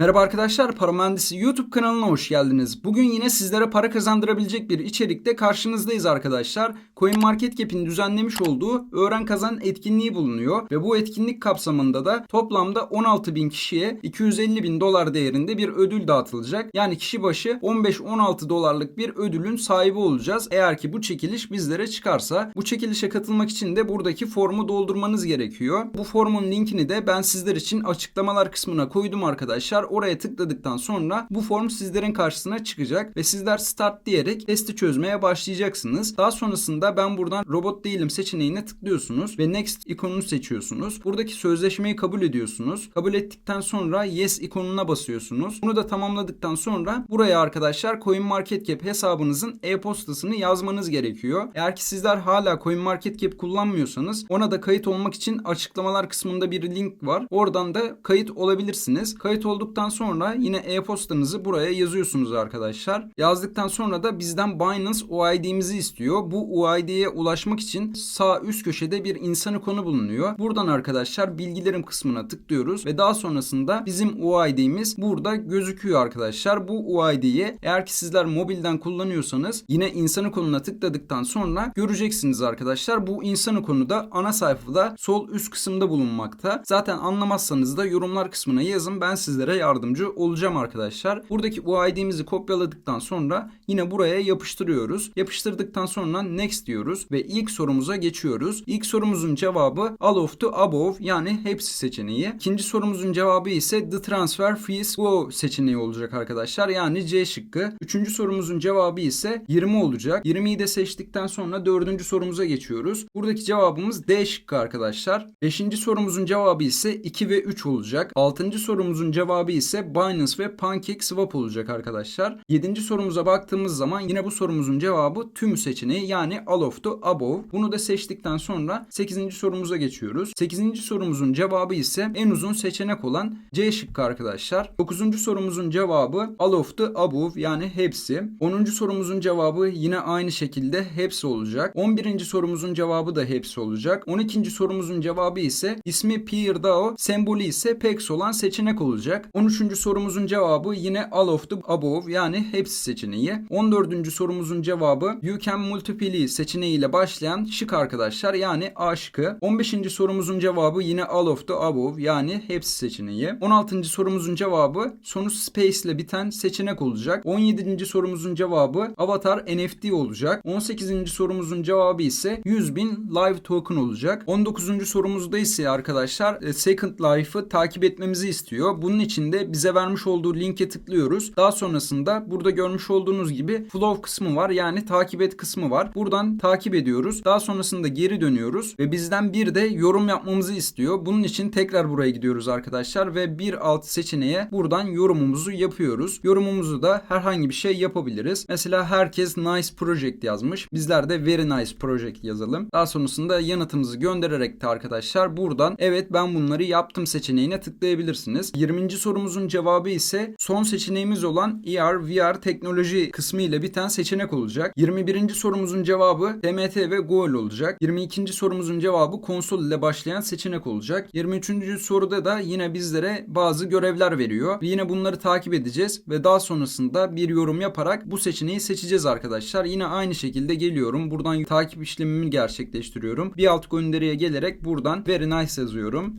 Merhaba arkadaşlar, Para Mühendisi YouTube kanalına hoş geldiniz. Bugün yine sizlere para kazandırabilecek bir içerikte karşınızdayız arkadaşlar. CoinMarketCap'in düzenlemiş olduğu Öğren Kazan etkinliği bulunuyor ve bu etkinlik kapsamında da toplamda 16 bin kişiye 250 bin dolar değerinde bir ödül dağıtılacak. Yani kişi başı 15-16 dolarlık bir ödülün sahibi olacağız. Eğer ki bu çekiliş bizlere çıkarsa bu çekilişe katılmak için de buradaki formu doldurmanız gerekiyor. Bu formun linkini de ben sizler için açıklamalar kısmına koydum arkadaşlar. Oraya tıkladıktan sonra bu form sizlerin karşısına çıkacak ve sizler start diyerek testi çözmeye başlayacaksınız. Daha sonrasında ben buradan robot değilim seçeneğine tıklıyorsunuz ve next ikonunu seçiyorsunuz. Buradaki sözleşmeyi kabul ediyorsunuz. Kabul ettikten sonra yes ikonuna basıyorsunuz. Bunu da tamamladıktan sonra buraya arkadaşlar CoinMarketCap hesabınızın e-postasını yazmanız gerekiyor. Eğer ki sizler hala CoinMarketCap kullanmıyorsanız ona da kayıt olmak için açıklamalar kısmında bir link var. Oradan da kayıt olabilirsiniz. Kayıt olduktan sonra yine e-postanızı buraya yazıyorsunuz arkadaşlar. Yazdıktan sonra da bizden Binance UID'mizi istiyor. Bu UID'ye ulaşmak için sağ üst köşede bir insan ikonu bulunuyor. Buradan arkadaşlar bilgilerim kısmına tıklıyoruz ve daha sonrasında bizim UID'miz burada gözüküyor arkadaşlar. Bu UID'yi eğer ki sizler mobilden kullanıyorsanız yine insan ikonuna tıkladıktan sonra göreceksiniz arkadaşlar. Bu insan ikonu da ana sayfada sol üst kısımda bulunmakta. Zaten anlamazsanız da yorumlar kısmına yazın. Ben sizlere yardımcı olacağım arkadaşlar. Buradaki UID'mizi kopyaladıktan sonra yine buraya yapıştırıyoruz. Yapıştırdıktan sonra next diyoruz ve ilk sorumuza geçiyoruz. İlk sorumuzun cevabı all of the above yani hepsi seçeneği. İkinci sorumuzun cevabı ise the transfer fees go seçeneği olacak arkadaşlar. Yani C şıkkı. Üçüncü sorumuzun cevabı ise 20 olacak. 20'yi de seçtikten sonra dördüncü sorumuza geçiyoruz. Buradaki cevabımız D şıkkı arkadaşlar. Beşinci sorumuzun cevabı ise 2 ve 3 olacak. Altıncı sorumuzun cevabı ise Binance ve PancakeSwap olacak arkadaşlar. Yedinci sorumuza baktığımız zaman yine bu sorumuzun cevabı tüm seçeneği yani all of the above. Bunu da seçtikten sonra 8. sorumuza geçiyoruz. 8. sorumuzun cevabı ise en uzun seçenek olan C şıkkı arkadaşlar. 9. sorumuzun cevabı all of the above yani hepsi. 10. sorumuzun cevabı yine aynı şekilde hepsi olacak. 11. sorumuzun cevabı da hepsi olacak. 12. sorumuzun cevabı ise ismi PeerDAO, sembolü ise PEX olan seçenek olacak. 13. sorumuzun cevabı yine all of the above yani hepsi seçeneği. 14. sorumuzun cevabı you can multiply seçeneğiyle başlayan şık arkadaşlar yani A şıkkı. 15. sorumuzun cevabı yine all of the above yani hepsi seçeneği. 16. sorumuzun cevabı sonu space ile biten seçenek olacak. 17. sorumuzun cevabı avatar NFT olacak. 18. sorumuzun cevabı ise 100 bin live token olacak. 19. sorumuzda ise arkadaşlar e, Second Life'ı takip etmemizi istiyor. Bunun için de bize vermiş olduğu linke tıklıyoruz. Daha sonrasında burada görmüş olduğunuz gibi flow kısmı var. Yani takip et kısmı var. Buradan takip ediyoruz. Daha sonrasında geri dönüyoruz ve bizden bir de yorum yapmamızı istiyor. Bunun için tekrar buraya gidiyoruz arkadaşlar ve bir alt seçeneğe buradan yorumumuzu yapıyoruz. Yorumumuzu da herhangi bir şey yapabiliriz. Mesela herkes nice project yazmış. Bizler de very nice project yazalım. Daha sonrasında yanıtımızı göndererek de arkadaşlar buradan evet ben bunları yaptım seçeneğine tıklayabilirsiniz. 20. sorumuzun cevabı ise son seçeneğimiz olan ER VR teknoloji kısmı ile biten seçenek olacak. 21. sorumuzun cevabı TMT ve Goal olacak. 22. sorumuzun cevabı konsol ile başlayan seçenek olacak. 23. soruda da yine bizlere bazı görevler veriyor. Ve yine bunları takip edeceğiz ve daha sonrasında bir yorum yaparak bu seçeneği seçeceğiz arkadaşlar. Yine aynı şekilde geliyorum. Buradan takip işlemimi gerçekleştiriyorum. Bir alt gönderiye gelerek buradan very nice yazıyorum.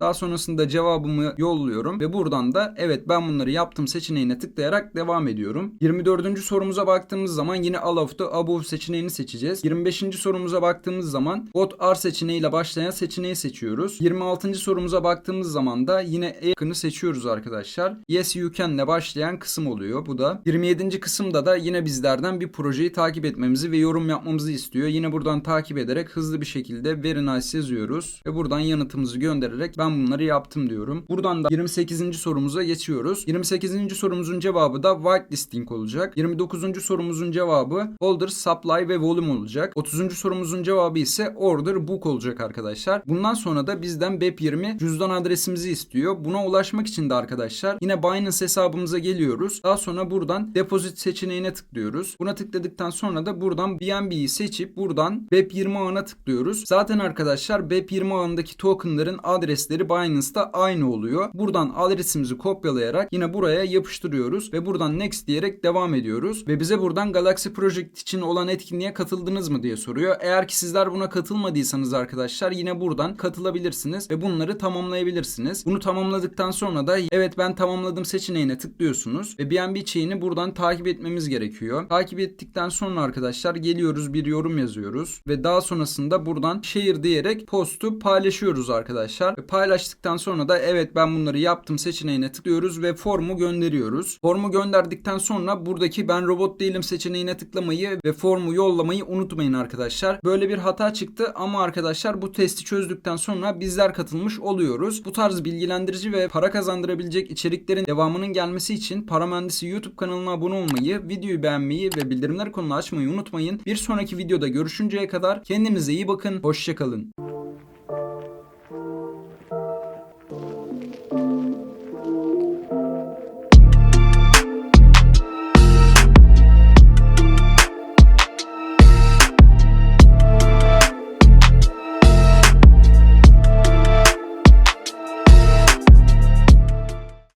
Daha sonrasında cevabımı yolluyorum ve buradan da evet ben bunları yaptım seçeneğine tıklayarak devam ediyorum. 24. sorumuza baktığımız zaman yine all the above seçeneğini seçeceğiz. 25. sorumuza baktığımız zaman got are seçeneğiyle başlayan seçeneği seçiyoruz. 26. sorumuza baktığımız zaman da yine e yakını seçiyoruz arkadaşlar. Yes you can ile başlayan kısım oluyor bu da. 27. kısımda da yine bizlerden bir projeyi takip etmemizi ve yorum yapmamızı istiyor. Yine buradan takip ederek hızlı bir şekilde very nice yazıyoruz ve buradan yanıtımızı göndererek ben bunları yaptım diyorum. Buradan da 28. sorumuza geçiyoruz. 28. sorumuzun cevabı da whitelisting olacak. 29. sorumuzun cevabı order, supply ve volume olacak. 30. sorumuzun cevabı ise order book olacak arkadaşlar. Bundan sonra da bizden BEP20 cüzdan adresimizi istiyor. Buna ulaşmak için de arkadaşlar yine Binance hesabımıza geliyoruz. Daha sonra buradan deposit seçeneğine tıklıyoruz. Buna tıkladıktan sonra da buradan BNB'yi seçip buradan BEP20 ağına tıklıyoruz. Zaten arkadaşlar BEP20 ağındaki tokenların adresleri adresleri Binance'da aynı oluyor. Buradan adresimizi kopyalayarak yine buraya yapıştırıyoruz ve buradan next diyerek devam ediyoruz. Ve bize buradan Galaxy Project için olan etkinliğe katıldınız mı diye soruyor. Eğer ki sizler buna katılmadıysanız arkadaşlar yine buradan katılabilirsiniz ve bunları tamamlayabilirsiniz. Bunu tamamladıktan sonra da evet ben tamamladım seçeneğine tıklıyorsunuz ve BNB chain'i buradan takip etmemiz gerekiyor. Takip ettikten sonra arkadaşlar geliyoruz bir yorum yazıyoruz ve daha sonrasında buradan share diyerek postu paylaşıyoruz arkadaşlar. Ve paylaştıktan sonra da evet ben bunları yaptım seçeneğine tıklıyoruz ve formu gönderiyoruz. Formu gönderdikten sonra buradaki ben robot değilim seçeneğine tıklamayı ve formu yollamayı unutmayın arkadaşlar. Böyle bir hata çıktı ama arkadaşlar bu testi çözdükten sonra bizler katılmış oluyoruz. Bu tarz bilgilendirici ve para kazandırabilecek içeriklerin devamının gelmesi için Para Mühendisi YouTube kanalına abone olmayı, videoyu beğenmeyi ve bildirimler konulu açmayı unutmayın. Bir sonraki videoda görüşünceye kadar kendinize iyi bakın, hoşçakalın.